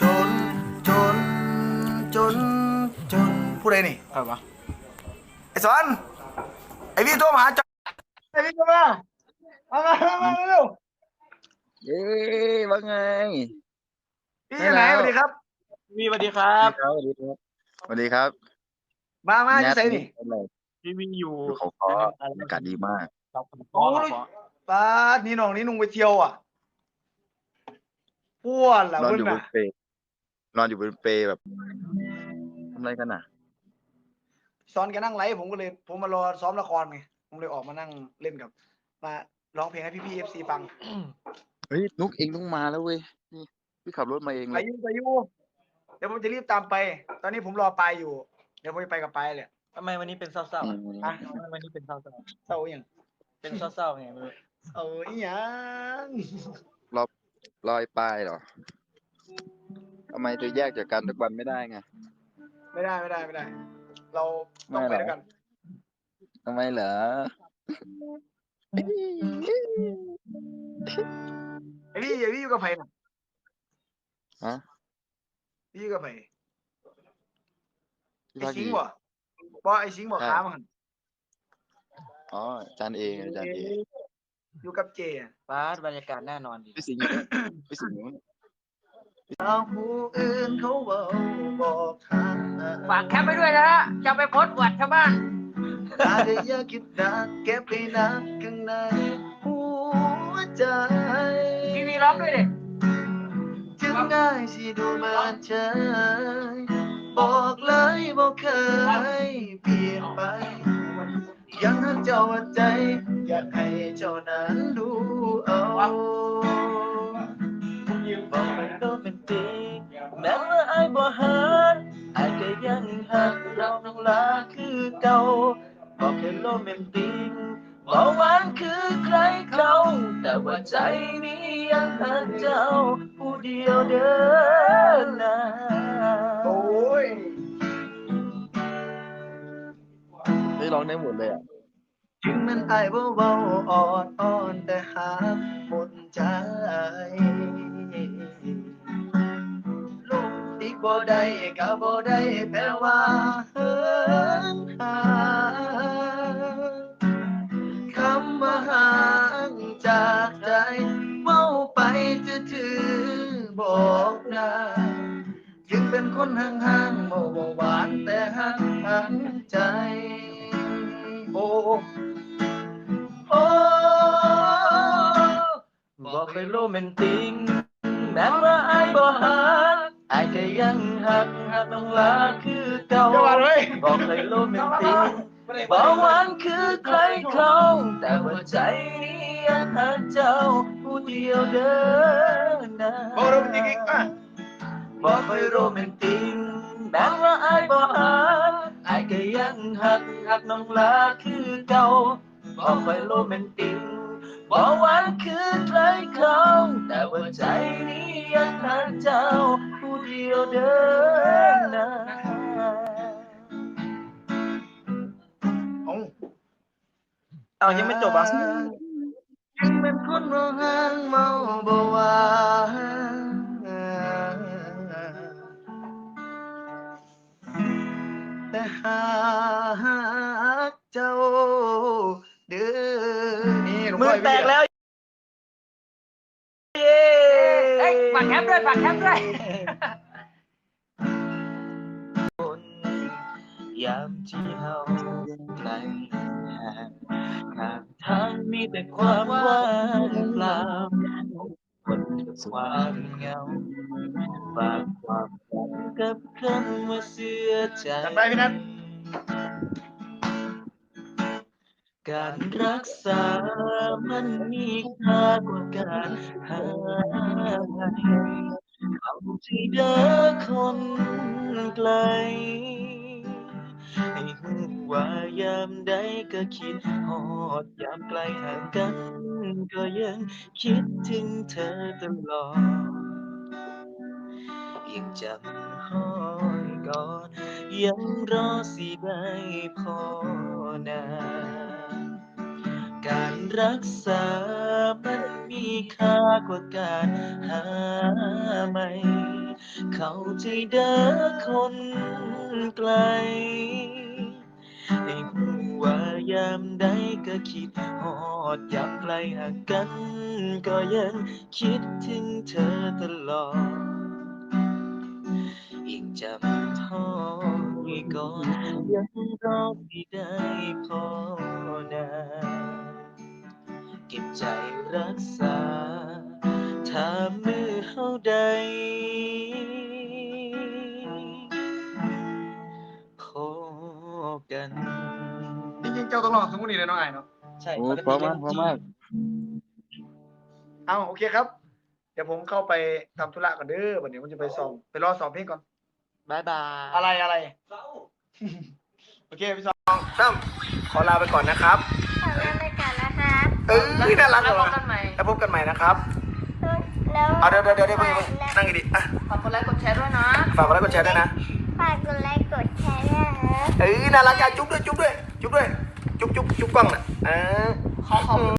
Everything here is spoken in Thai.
จน จน จน จนผู้ใดนี่ใครวะไอ้สอนไอ้พี่โทรมาหาจอนไอ้พี่โทรมาเอามาเอามาเร็วเย้ว่าไง พี่อยู่ไหนสวัสดีครับวีสวัสดีครับ สวัสดีครับสวัสดีครับมามาอยู่ไหนนี่เป็นไรพี่วีอยู่อยู่เขาคออากาศดีมากครับโอ้ยป้าดนี่น้องนี่นุ่งไปเที่ยวอะป้วนล่ะนอนเพิ่นอยู่บน่ะนเปล นอนอยู่บนเปลแบบทำอะไรกันน่ะ ซ้อนกันนั่งไลฟ์ผมก็เลย ผมมารอซ้อมละครไงผมเลยออกมานั่งเล่นกับมาร้องเพลงให้พี่พี่เอฟซีฟังเฮ้ยนุกเองต้องมาแล้วเว้ยนี่พี่ขับรถมาเองเลไปยอยูไปอยูเดี๋ยวผมจะรีบตามไป ตอนนี้ผมรอปายอยู่ เดี๋ยวผมจะไปกับปายเลย ทำไมวันนี้เป็นเศร้าอืๆมอะ ทำไมวันนี้เป็นเศร้าเศร้าอหย่างๆเป็นเศร้าๆไงไม่รู้เอ้ยยังลอยปลายเหรอ ทำไมจะแยกจากกันทุกวันไม่ได้ไง ไม่ได้ไม่ได้ไม่ได้ เราต้องไม่ไปเหรอด้วยกันทำไมเหรอไอพี่ไอพี่อยู่กับไผ่น่ะฮะพี่อยู่กับไผ่พี่ไอภาคสิงดีห์บ่บ่ไอสิงห์บ่ใช่ค้ามันอ๋ออาจารย์เองอาจารย์เองอยู่กับเจอะฟ้าดบรรยากาศแน่นอนดีพี่สิงห์อยู่พี่สิงห์ อยู่เอาผู้อื่นเขาเว้าบอกทางนะฝากแคปไปด้วยนะฮะ จะไปโพสต์อวดชาวบ้าน อาจจะอยากคิดดักเก็บไปนักข้างในหัวใจพี่วีร้องด้วยดิถึงง่ายสิดูเหมือนเฉยบอกเลยบอกเคยเปลี่ยนไป ยังรักเจ้าหัวใจ อยากให้เจ้านั้นดูเอา กแค่โรแมนติกบอกหวานคือใครเขาแต่ว่าใจนี้ยังหักเจ้า ผู้เดียวเดินนะโอ้ยได้ร้องได้หมดเลยอะถึงมันอายเบาๆอ่อนอ่อนๆแต่หาหมดใจลูกติกบ่ได้ก็บ่ได้แปลว่าเฮินหา งเป็นคนห่างๆบ่บ่หวานแต่ห่างห่างใจ โอ้โอ้บอกเคยโรแมนติกแม้ว่าอายบ่ฮักอายก็ยังหักหักน้องลาคือเก่าบอกเคยโรแมนติกบอกหวานคือใครเขาแต่ว่าใจนี้ยังหักเจ้าผู้เดียวเดินนะบอกโรแมนติกอีกอะบอกเคยโรแมนติก แม้ว่าอายบ่ฮักอายก็ยังหักหักน้องลาคือเก่าบอกไปโรแมนติกบอกหวานคือใครเขาแต่ว่าใจนี้ยังหาเจ้าผู้เดียวเดินหนาเอาเอายังไม่จบอะยังเป็นคนมองหางเมาบ่ว่าแหากเจ้า เดินนี่หลวงมืพ่ออแตกแล้ว เย้เอ้ยฝากแคปด้วยฝากแคปด้วยยามที่เฮาไกลห่างข้างทางมีแต่ความว่างเปล่าคนความเหงาฝากความฝัน กับคำว่าเสียใจ จัดไปพี่นัทการรักษา มันมีค่ากว่าการหาเอาที่เดินคนไกล ให้หูว่ายามใดก็คิดฮอดยามไกลห่างกัน ก็ยังคิดถึงเธอตลอดยังจำ ห้อยกอนยังรอสิได้พอนาการรักษามันมีค่ากว่าการหาใหม่ เข้าใจเด้อคนไกลให้หูว่ายามใดก็คิดฮอดยามไกลหักกัน ก็ยังคิดถึงเธอตลอด จำท้อยก่อนยังรอไม่ได้พอนาเก็บใจรักษา ถ้ามือเฮาใดพบกัน จริงๆเจ้าต้องลองสมมุติเลยน้องไอ้เนาะ ใช่โอ้ปกติพอมากพอมาก เอาโอเคครับ เดี๋ยวผมเข้าไปทำธุระก่อนเด้อวันนี้ผมจะไปซ้อมไปรอซ้อมเพลงก่อน บายบาย อะไรอะไร โอเคพี่สองซ้ำขอลาไปก่อนนะครับขอลาไปก่อนนะคะเออน่ารักแล้วเลพยบกันใหม่แล้วพบกันใหม่นะครับแล้วเอาเดี๋ยวเดี๋ยวเดี๋ยวเดี๋ยวเพิ่งนั่งดีๆอะฝากกดไลค์กดแชร์ด้วยนะฝากกดไลค์กดแชร์ด้วยนะฝากกดไลค์กดแชร์ด้วยนะเออน่ารักอะจุ๊บด้วยจุ๊บด้วยจุ๊บด้วยจุ๊บจุ๊บจุ๊บกล้องน่ะเออขอขอบคุณ